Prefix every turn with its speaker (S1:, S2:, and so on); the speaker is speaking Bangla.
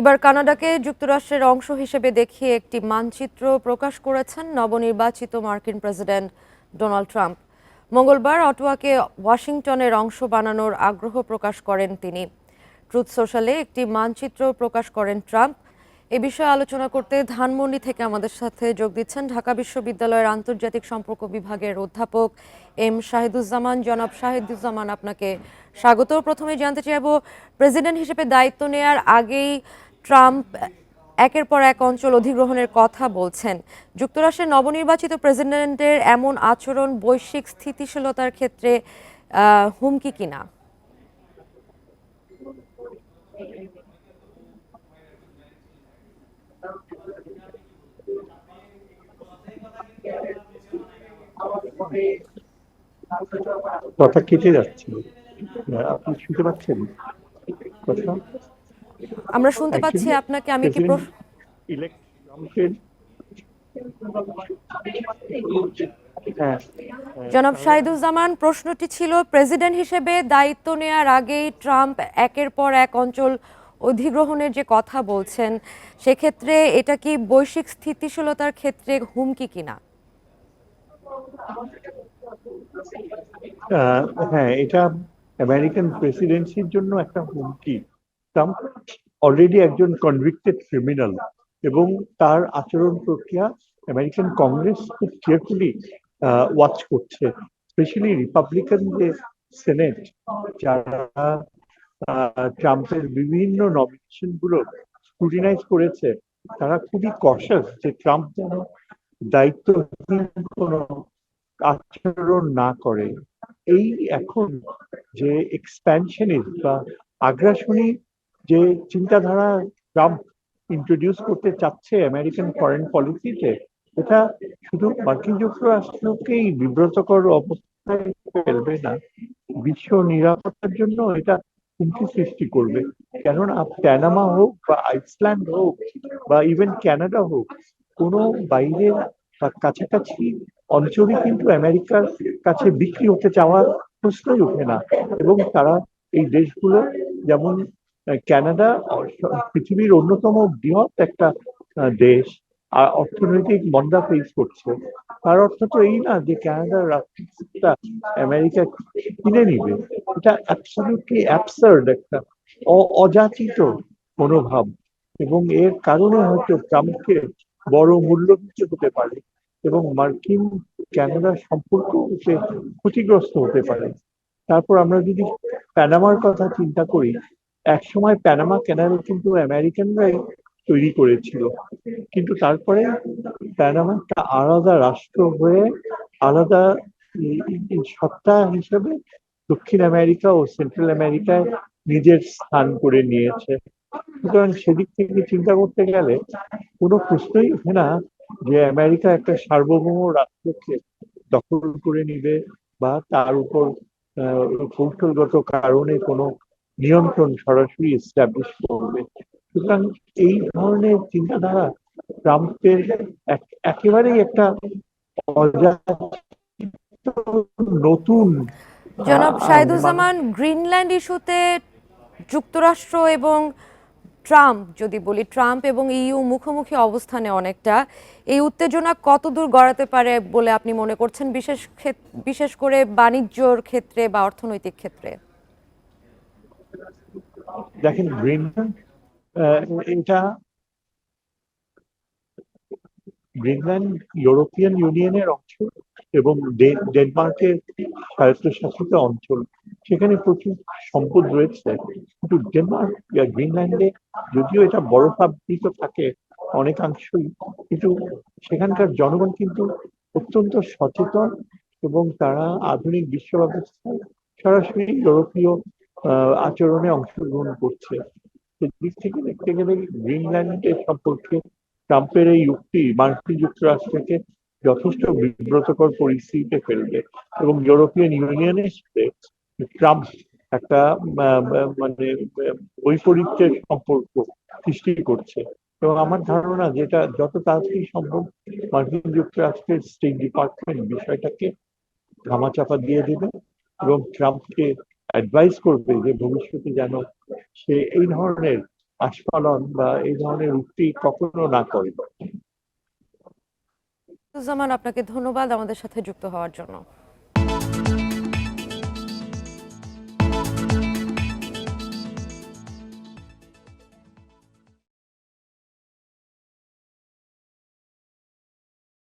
S1: এবার কানাডাকে যুক্তরাষ্ট্রের অংশ হিসেবে দেখিয়ে একটি মানচিত্র প্রকাশ করেছেন নবনির্বাচিত মার্কিন প্রেসিডেন্ট ডোনাল্ড ট্রাম্প মঙ্গলবার অটোয়াকে ওয়াশিংটনের অংশ বানানোর আগ্রহ প্রকাশ করেন তিনি ট্রুথ সোশ্যালে একটি মানচিত্র প্রকাশ করেন ট্রাম্প এ বিষয়ে আলোচনা করতে ধানমন্ডি থেকে আমাদের সাথে যোগ দিচ্ছেন ঢাকা বিশ্ববিদ্যালয়ের আন্তর্জাতিক সম্পর্ক বিভাগের অধ্যাপক এম শাহিদুজ্জামান জনাব শাহিদুজ্জামান আপনাকে স্বাগত প্রথমে জানতে চাইব প্রেসিডেন্ট হিসেবে দায়িত্ব নেয়ার আগেই ট্রাম্প একের পর এক অঞ্চল অধিগ্রহণের কথা বলছেন যুক্তরাষ্ট্রের নবনির্বাচিত প্রেসিডেন্টের এমন আচরণ বৈশ্বিক স্থিতিশীলতার ক্ষেত্রে হুমকি কিনা
S2: কথা কেটে যাচ্ছে আপনি শুনতে পাচ্ছেন কথা
S1: আমরা শুনতে পাচ্ছি আপনাকে আমি কি হ্যাঁ। জনাব শাহিদুজ্জামান প্রশ্নটি ছিল প্রেসিডেন্ট হিসেবে দায়িত্ব নেয়ার আগেই ট্রাম্প একের পর এক অঞ্চল অধিগ্রহণের যে কথা বলছেন সেক্ষেত্রে এটা কি বৈশ্বিক স্থিতিশীলতার ক্ষেত্রে হুমকি কিনা
S2: হ্যাঁ এটা আমেরিকান প্রেসিডেন্সির জন্য একটা হুমকি ট্রাম্প অলরেডি একজন কনভিক্টেড ক্রিমিনাল এবং তার আচরণ প্রক্রিয়া আমেরিকান কংগ্রেস খুব কেয়ারফুলি ওয়াচ করছে স্পেশালি রিপাবলিকান যে সেনেট যারা ট্রাম্পের বিভিন্ন নমিনেশন গুলো স্ক্রুটিনাইজ করেছে তারা খুবই কশাস যে ট্রাম্প যেন দায়িত্বহীন কোনো আচরণ না করে এই এখন যে এক্সপ্যানশনিস্ট বা আগ্রাসনী যে চিন্তাধারা ট্রাম্প ইন্ট্রোডিউস করতে চাচ্ছে আমেরিকান ফরেন পলিসিতে এটা শুধু মার্কিন যুক্তরাষ্ট্রকেই বিব্রতকর অবস্থায় ফেলবে না বিশ্ব নিরাপত্তার জন্য এটা হুমকি সৃষ্টি করবে কেননা প্যানামা হোক বা আইসল্যান্ড হোক বা ইভেন ক্যানাডা হোক কোনো বাইরের বা কাছাকাছি অঞ্চলে কিন্তু আমেরিকার কাছে বিক্রি হতে চাওয়ার প্রশ্নই ওঠে না এবং তারা এই দেশগুলো যেমন ক্যানাডা পৃথিবীর অন্যতম বৃহৎ একটা দেশ আর অর্থনৈতিক মন্দা ফেস করছে তার অর্থ তো এই না যে ক্যানাডার রাষ্ট্রটা আমেরিকা কিনে নিবে এটা অ্যাবসলিউটলি অ্যাবসার্ড একটা অযাচিত মনোভাব এবং এর কারণে হয়তো ট্রাম্পকে বড় মূল্য কিছু হতে পারে এবং মার্কিন ক্যানাডার সম্পর্ক সে ক্ষতিগ্রস্ত হতে পারে তারপর আমরা যদি প্যানামার কথা চিন্তা করি একসময় প্যানামা ক্যানাল কিন্তু আমেরিকানরাই তৈরি করেছিল কিন্তু তারপরে প্যানামা একটা আলাদা রাষ্ট্র হয়ে আলাদা সত্তা হিসেবে দক্ষিণ আমেরিকা ও সেন্ট্রাল আমেরিকায় নিজের স্থান করে নিয়েছে সুতরাং সেদিক থেকে চিন্তা করতে গেলে কোনো প্রশ্নই ওঠে না যে আমেরিকা একটা সার্বভৌম রাষ্ট্রকে দখল করে নিবে বা তার উপর কৌশলগত কারণে কোনো নিয়ন্ত্রণ সরাসরি এস্টাবলিশ করবে সুতরাং এই ধরনের চিন্তাধারা ট্রাম্পের একেবারেই একটা নতুন
S1: জনাব সাইদুজ্জামান গ্রিনল্যান্ড ইস্যুতে যুক্তরাষ্ট্র এবং ট্রাম্প যদি বলি ট্রাম্প এবং ইউ মুখোমুখি অবস্থানে অনেকটা এই উত্তেজনা কতদূর গড়াতে পারে বলে আপনি মনে করছেন বিশেষ বিশেষ করে বাণিজ্যর ক্ষেত্রে বা অর্থনৈতিক ক্ষেত্রে
S2: দেখেন গ্রিন এটা গ্রিনল্যান্ড ইউরোপিয়ান ইউনিয়নের অংশ এবং ডেনমার্কের স্বায়ত্তশাসিত অঞ্চল সেখানে প্রচুর সম্পদ রয়েছে কিন্তু ডেনমার্ক গ্রিনল্যান্ডে যদিও এটা বরফাবৃত থাকে অনেকাংশই কিন্তু সেখানকার জনগণ কিন্তু অত্যন্ত সচেতন এবং তারা আধুনিক বিশ্ব ব্যবস্থায় সরাসরি ইউরোপীয় আচরণে অংশগ্রহণ করছে সেদিক থেকে দেখতে গেলে গ্রিনল্যান্ডের সম্পর্কে ট্রাম্পের এই উক্তি মার্কিন যুক্তরাষ্ট্রকে যথেষ্ট বিব্রতকর পরিস্থিতিতে ফেলবে এবং ইউরোপিয়ান ইউনিয়নের সাথে ট্রাম্প একটা মানে বৈপরীত্যের সম্পর্ক সৃষ্টি করছে এবং আমার ধারণা যেটা যত তাড়াতাড়ি সম্ভব মার্কিন যুক্তরাষ্ট্রের স্টেট ডিপার্টমেন্ট বিষয়টাকে ধামাচাপা দিয়ে দেবে এবং ট্রাম্পকে অ্যাডভাইস করবে যে ভবিষ্যতে যেন সে এই ধরনের আস্ফালন বা এই ধরনের উক্তি কখনো না করে
S1: জামান আপনাকে ধন্যবাদ আমাদের সাথে যুক্ত হওয়ার জন্য